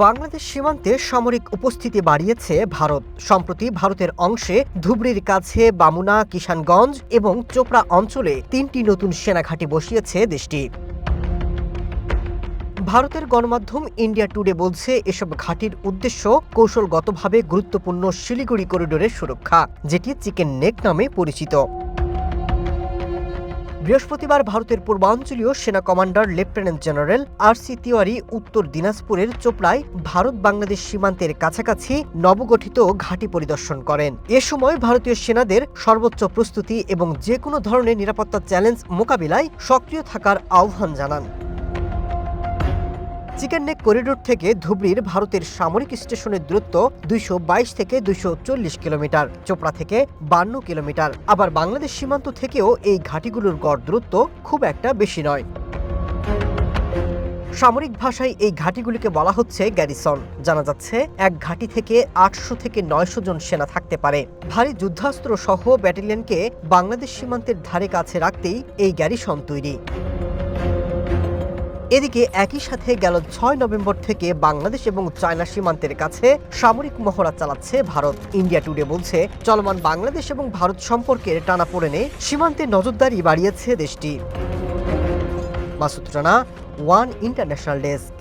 বাংলাদেশ সীমান্তে সামরিক উপস্থিতি বাড়িয়েছে ভারত। সম্প্রতি ভারতের অংশে ধুবড়ির কাছে বামুনা, কিষানগঞ্জ এবং চোপড়া অঞ্চলে তিনটি নতুন সেনাঘাঁটি বসিয়েছে দেশটি। ভারতের গণমাধ্যম ইন্ডিয়া টুডে বলছে, এসব ঘাঁটির উদ্দেশ্য কৌশলগতভাবে গুরুত্বপূর্ণ শিলিগুড়ি করিডোরের সুরক্ষা, যেটি চিকেন নেক নামে পরিচিত। বৃহস্পতিবার ভারতের পূর্বাঞ্চলীয় সেনা commander lieutenant general R C Tiwari উত্তর দিনাজপুরের চোপড়ায় ভারত বাংলাদেশ সীমান্তের কাছাকাছি নবগঠিত ঘাঁটি পরিদর্শন করেন। এ সময় ভারতীয় সেনাদের সর্বোচ্চ প্রস্তুতি এবং যে কোনো ধরনের নিরাপত্তা চ্যালেঞ্জ মোকাবিলায় সক্রিয় থাকার আহ্বান জানান। চিকেন নেক করিডোর থেকে ধুবড়ির ভারতের সামরিক স্টেশনের দূরত্ব দুইশো বাইশ থেকে দুইশো চল্লিশ কিলোমিটার, চোপড়া থেকে বান্ন কিলোমিটার। আবার বাংলাদেশ সীমান্ত থেকেও এই ঘাঁটিগুলোর গড় দূরত্ব খুব একটা বেশি নয়। সামরিক ভাষায় এই ঘাঁটিগুলিকে বলা হচ্ছে গ্যারিসন। জানা যাচ্ছে, এক ঘাঁটি থেকে আটশো থেকে নয়শো জন সেনা থাকতে পারে। ভারী যুদ্ধাস্ত্র সহ ব্যাটালিয়নকে বাংলাদেশ সীমান্তের ধারে কাছে রাখতেই এই গ্যারিসন তৈরি। এদিকে একই সাথে গেল ছয় নভেম্বর থেকে বাংলাদেশ এবং চায়না সীমান্তের কাছে সামরিক মহড়া চালাচ্ছে ভারত। ইন্ডিয়া টুডে বলছে, চলমান বাংলাদেশ এবং ভারত সম্পর্কের টানাপোড়েনে সীমান্তে নজরদারি বাড়িয়েছে দেশটি। Masud Rana, one international desk.